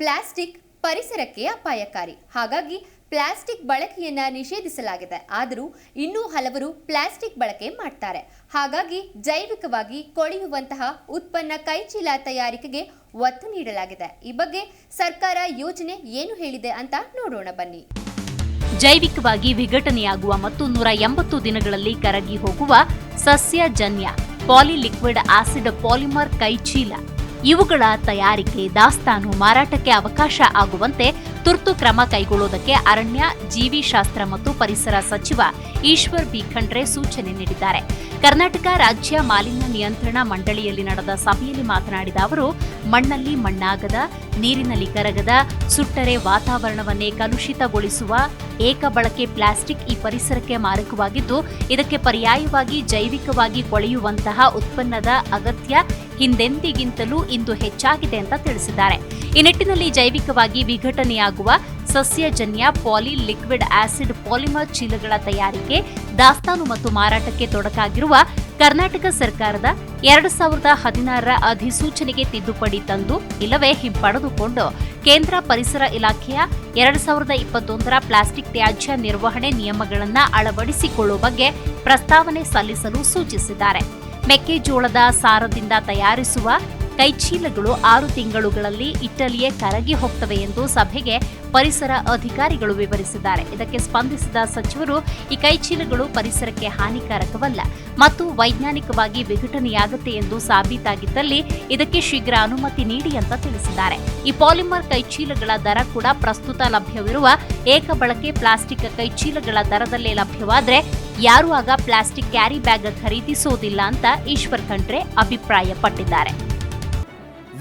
Plastic ಪರಿಸರಕ್ಕೆ ಅಪಾಯಕಾರಿ. ಹಾಗಾಗಿ ಪ್ಲಾಸ್ಟಿಕ್ ಬಳಕೆಯನ್ನ ನಿಷೇಧಿಸಲಾಗಿದೆ. ಆದರೂ ಇನ್ನೂ ಹಲವರು ಪ್ಲಾಸ್ಟಿಕ್ ಬಳಕೆ ಮಾಡ್ತಾರೆ. ಹಾಗಾಗಿ ಜೈವಿಕವಾಗಿ ಕೊಳೆಯುವಂತಹ ಉತ್ಪನ್ನ ಕೈಚೀಲ ತಯಾರಿಕೆಗೆ ಒತ್ತು ನೀಡಲಾಗಿದೆ. ಈ ಬಗ್ಗೆ ಸರ್ಕಾರ ಯೋಜನೆ ಏನು ಹೇಳಿದೆ ಅಂತ ನೋಡೋಣ ಬನ್ನಿ. ಜೈವಿಕವಾಗಿ ವಿಘಟನೆಯಾಗುವ ಮತ್ತು ನೂರ ಎಂಬತ್ತು ದಿನಗಳಲ್ಲಿ ಕರಗಿ ಹೋಗುವ ಸಸ್ಯಜನ್ಯ, ಪಾಲಿಲಿಕ್ವಿಡ್ ಆಸಿಡ್ ಪಾಲಿಮರ್ ಕೈಚೀಲ. ಇವುಗಳ ತಯಾರಿಕೆ ದಾಸ್ತಾನು ಮಾರಾಟಕ್ಕೆ ಅವಕಾಶ ಆಗುವಂತೆ ತುರ್ತು ಕ್ರಮ ಕೈಗೊಳ್ಳುವುದಕ್ಕೆ ಅರಣ್ಯ ಜೀವಿಶಾಸ್ತ್ರ ಮತ್ತು ಪರಿಸರ ಸಚಿವ ಈಶ್ವರ್ ಬಿ. ಖಂಡ್ರೆ ಸೂಚನೆ ನೀಡಿದ್ದಾರೆ. ಕರ್ನಾಟಕ ರಾಜ್ಯ ಮಾಲಿನ್ಯ ನಿಯಂತ್ರಣ ಮಂಡಳಿಯಲ್ಲಿ ನಡೆದ ಸಭೆಯಲ್ಲಿ ಮಾತನಾಡಿದ ಅವರು, ಮಣ್ಣಲ್ಲಿ ಮಣ್ಣಾಗದ, ನೀರಿನಲ್ಲಿ ಕರಗದ, ಸುಟ್ಟರೆ ವಾತಾವರಣವನ್ನೇ ಕಲುಷಿತಗೊಳಿಸುವ ಏಕ ಬಳಕೆ ಪ್ಲಾಸ್ಟಿಕ್ ಈ ಪರಿಸರಕ್ಕೆ ಮಾರಕವಾಗಿದ್ದು, ಇದಕ್ಕೆ ಪರ್ಯಾಯವಾಗಿ ಜೈವಿಕವಾಗಿ ಕೊಳೆಯುವಂತಹ ಉತ್ಪನ್ನದ ಅಗತ್ಯ ಹಿಂದೆಂದಿಗಿಂತಲೂ ಇಂದು ಹೆಚ್ಚಾಗಿದೆ ಅಂತ ತಿಳಿಸಿದ್ದಾರೆ. ಈ ನಿಟ್ಟಿನಲ್ಲಿ ಜೈವಿಕವಾಗಿ ವಿಘಟನೆಯಾಗುವ ಸಸ್ಯಜನ್ಯ ಪಾಲಿ ಲಿಕ್ವಿಡ್ ಆಸಿಡ್ ಪಾಲಿಮರ್ ಚೀಲಗಳ ತಯಾರಿಕೆ, ದಾಸ್ತಾನು ಮತ್ತು ಮಾರಾಟಕ್ಕೆ ತೊಡಕಾಗಿರುವ ಕರ್ನಾಟಕ ಸರ್ಕಾರದ ಎರಡು ಸಾವಿರದ ಹದಿನಾರರ ಅಧಿಸೂಚನೆಗೆ ತಿದ್ದುಪಡಿ ತಂದು ಇಲ್ಲವೇ ಹಿಂಪಡೆದುಕೊಂಡು ಕೇಂದ್ರ ಪರಿಸರ ಇಲಾಖೆಯ ಎರಡು ಸಾವಿರದ ಇಪ್ಪತ್ತೊಂದರ ಪ್ಲಾಸ್ಟಿಕ್ ತ್ಯಾಜ್ಯ ನಿರ್ವಹಣೆ ನಿಯಮಗಳನ್ನು ಅಳವಡಿಸಿಕೊಳ್ಳುವ ಬಗ್ಗೆ ಪ್ರಸ್ತಾವನೆ ಸಲ್ಲಿಸಲು ಸೂಚಿಸಿದ್ದಾರೆ. ಮೆಕ್ಕೆಜೋಳದ ಸಾರದಿಂದ ತಯಾರಿಸುವ ಕೈಚೀಲಗಳು ಆರು ತಿಂಗಳುಗಳಲ್ಲಿ ಇಟಲಿಯೇ ಕರಗಿ ಹೋಗ್ತವೆ ಎಂದು ಸಭೆಗೆ ಪರಿಸರ ಅಧಿಕಾರಿಗಳು ವಿವರಿಸಿದ್ದಾರೆ. ಇದಕ್ಕೆ ಸ್ಪಂದಿಸಿದ ಸಚಿವರು, ಈ ಕೈಚೀಲಗಳು ಪರಿಸರಕ್ಕೆ ಹಾನಿಕಾರಕವಲ್ಲ ಮತ್ತು ವೈಜ್ಞಾನಿಕವಾಗಿ ವಿಘಟನೆಯಾಗುತ್ತೆ ಎಂದು ಸಾಬೀತಾಗಿದ್ದಲ್ಲಿ ಇದಕ್ಕೆ ಶೀಘ್ರ ಅನುಮತಿ ನೀಡಿ ಅಂತ ತಿಳಿಸಿದ್ದಾರೆ. ಈ ಪಾಲಿಮರ್ ಕೈಚೀಲಗಳ ದರ ಕೂಡ ಪ್ರಸ್ತುತ ಲಭ್ಯವಿರುವ ಏಕ ಬಳಕೆ ಪ್ಲಾಸ್ಟಿಕ್ ಕೈಚೀಲಗಳ ದರದಲ್ಲೇ ಲಭ್ಯವಾದರೆ ಯಾರು ಆಗ ಪ್ಲಾಸ್ಟಿಕ್ ಕ್ಯಾರಿ ಬ್ಯಾಗ್ ಖರೀದಿಸುವುದಿಲ್ಲ ಅಂತ ಈಶ್ವರ್ ಖಂಡ್ರೆ ಅಭಿಪ್ರಾಯಪಟ್ಟಿದ್ದಾರೆ.